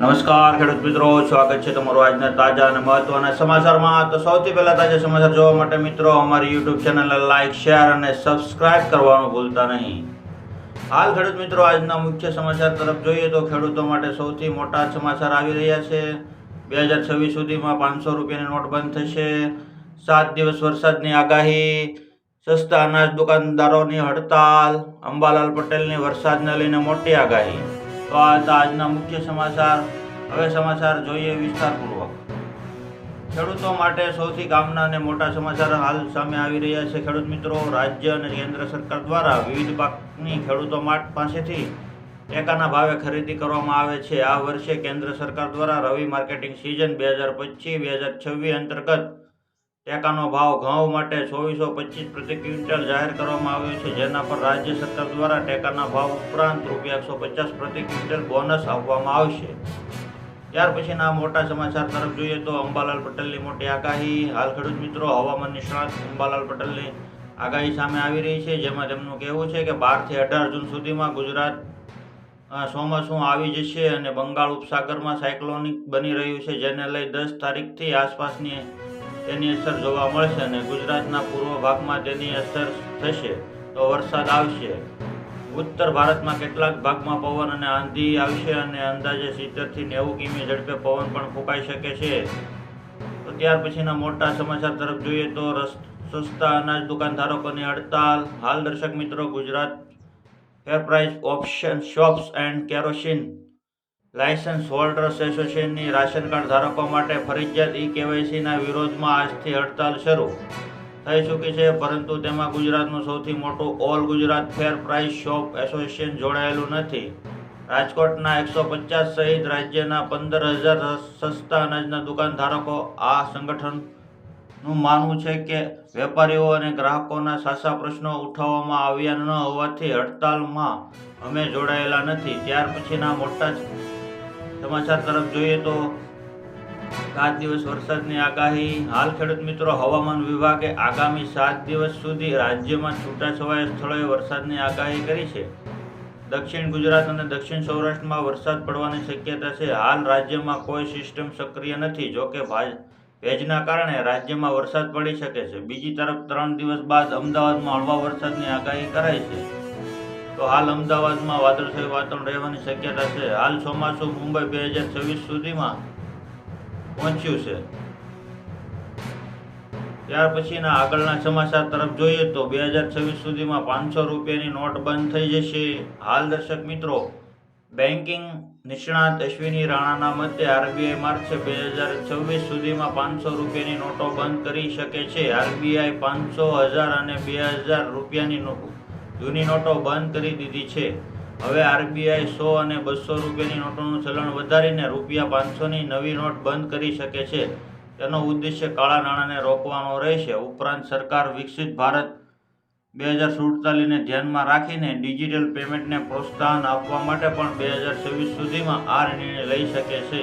નમસ્કાર, ખેડૂત મિત્રો. સ્વાગત છે તમારું આજના તાજા અને મહત્વના સમાચારમાં. તો સૌથી પહેલા તાજા સમાચાર જોવા માટે મિત્રો, અમારી યુટ્યુબ ચેનલને લાઇક શેર અને સબસ્ક્રાઇબ કરવાનું ભૂલતા નહીં. હાલ ખેડૂત મિત્રો, આજના મુખ્ય સમાચાર તરફ જોઈએ તો ખેડૂતો માટે સૌથી મોટા સમાચાર આવી રહ્યા છે. બે હજાર છવ્વીસ સુધીમાં પાંચસો રૂપિયાની નોટ બંધ થશે. સાત દિવસ વરસાદની આગાહી, સસ્તા અનાજ દુકાનદારોની હડતાલ, અંબાલાલ પટેલની વરસાદને લઈને મોટી આગાહી. તો આ હતા આજના મુખ્ય સમાચાર. હવે સમાચાર જોઈએ વિસ્તારપૂર્વક. ખેડૂતો માટે સૌથી કામના અને મોટા સમાચાર હાલ સામે આવી રહ્યા છે. ખેડૂત મિત્રો, રાજ્ય અને કેન્દ્ર સરકાર દ્વારા વિવિધ પાકની ખેડૂતો પાસેથી ટેકાના ભાવે ખરીદી કરવામાં આવે છે. આ વર્ષે કેન્દ્ર સરકાર દ્વારા રવિ માર્કેટિંગ સિઝન બે હજાર પચીસ, બે હજાર છવ્વીસ અંતર્ગત ટેકાનો ભાવ ઘઉં માટે ચોવીસો પચીસ પ્રતિ ક્વિન્ટલ જાહેર કરવામાં આવ્યો છે, જેના પર રાજ્ય સરકાર દ્વારા ટેકાના ભાવ ઉપરાંત રૂપિયા એકસો પચાસ પ્રતિ ક્વિન્ટલ બોનસ આપવામાં આવશે. ત્યાર પછીના મોટા સમાચાર તરફ જોઈએ તો અંબાલાલ પટેલની મોટી આગાહી. હાલ ખેડૂત મિત્રો, હવામાન નિષ્ણાત અંબાલાલ પટેલની આગાહી સામે આવી રહી છે, જેમાં તેમનું કહેવું છે કે બારથી અઢાર જૂન સુધીમાં ગુજરાત ચોમાસું આવી જશે અને બંગાળ ઉપસાગરમાં સાયક્લોનિક બની રહ્યું છે, જેને લઈ દસ તારીખથી આસપાસની તેની અસર જોવા મળશે અને ગુજરાતના પૂર્વ ભાગમાં તેની અસર થશે તો વરસાદ આવશે. ઉત્તર ભારતમાં કેટલાક ભાગમાં પવન અને આંધી આવશે અને અંદાજે સિત્તેરથી નેવું કિમી ઝડપે પવન પણ ફૂંકાઈ શકે છે. તો ત્યાર પછીના મોટા સમાચાર તરફ જોઈએ તો સસ્તા અનાજ દુકાનધારકોની હડતાલ. હાલ દર્શક મિત્રો, Gujarat fair price option, shops and kerosene licence holders એસોસિએશનની ration card ધારકો માટે ફરજિયાત ઈ કેવાયસીના વિરોધમાં આજથી હડતાલ શરૂ. થઈ ચૂકી છે, પરંતુ તેમાં ગુજરાતનું સૌથી મોટું all Gujarat fair price shop association જોડાયેલું નથી. રાજકોટના એકસો પચાસ સહિત રાજ્યના પંદર હજાર સસ્તા અનાજના દુકાન ધારકો આ સંગઠનનું માનવું છે કે વેપારીઓ અને ગ્રાહકોના સાચા પ્રશ્નો ઉઠાવવામાં આવ્યા ન હોવાથી હડતાલમાં અમે જોડાયેલા નથી. ત્યાર પછીના મોટા સમાચાર તરફ જોઈએ તો સાત દિવસ વરસાદની આગાહી. હાલ ખેડૂત મિત્રો હવામાન વિભાગે આગામી સાત દિવસ સુધી રાજ્યમાં છૂટાછવાયા સ્થળોએ વરસાદની આગાહી કરી છે. દક્ષિણ ગુજરાત અને દક્ષિણ સૌરાષ્ટ્રમાં વરસાદ પડવાની શક્યતા છે. હાલ રાજ્યમાં કોઈ સિસ્ટમ સક્રિય નથી જોકે ભાજ ભેજના કારણે રાજ્યમાં વરસાદ પડી શકે છે. બીજી તરફ ત્રણ દિવસ બાદ અમદાવાદમાં હળવા વરસાદની આગાહી કરાઈ છે. તો હાલ અમદાવાદમાં વાદળછાયું વાતાવરણ રહેવાની શક્યતા છે. હાલ ચોમાસું મુંબઈ બે હજાર છવ્વીસ સુધીમાં પહોંચ્યું છે. ત્યાર પછીના આગળના સમાચાર તરફ જોઈએ તો બે હજાર છવ્વીસ સુધીમાં પાંચસો રૂપિયાની નોટ બંધ થઈ જશે. હાલ દર્શક મિત્રો બેન્કિંગ નિષ્ણાત અશ્વિની રાણાના મતે આરબીઆઈ માર્ચ બે હજાર છવ્વીસ સુધીમાં પાંચસો રૂપિયાની નોટો બંધ કરી શકે છે. આરબીઆઈ પાંચસો હજાર અને બે હજાર રૂપિયાની જૂની નોટો બંધ કરી દીધી છે. હવે આરબીઆઈ સો અને બસો રૂપિયાની નોટોનું ચલણ વધારીને રૂપિયા પાંચસોની નવી નોટ બંધ કરી શકે છે. તેનો ઉદ્દેશ્ય કાળા નાણાંને રોકવાનો રહેશે. ઉપરાંત સરકાર વિકસિત ભારત બે હજાર સુડતાલીસને ધ્યાનમાં રાખીને ડિજિટલ પેમેન્ટને પ્રોત્સાહન આપવા માટે પણ બે હજાર છવ્વીસ સુધીમાં આ નિર્ણય લઈ શકે છે.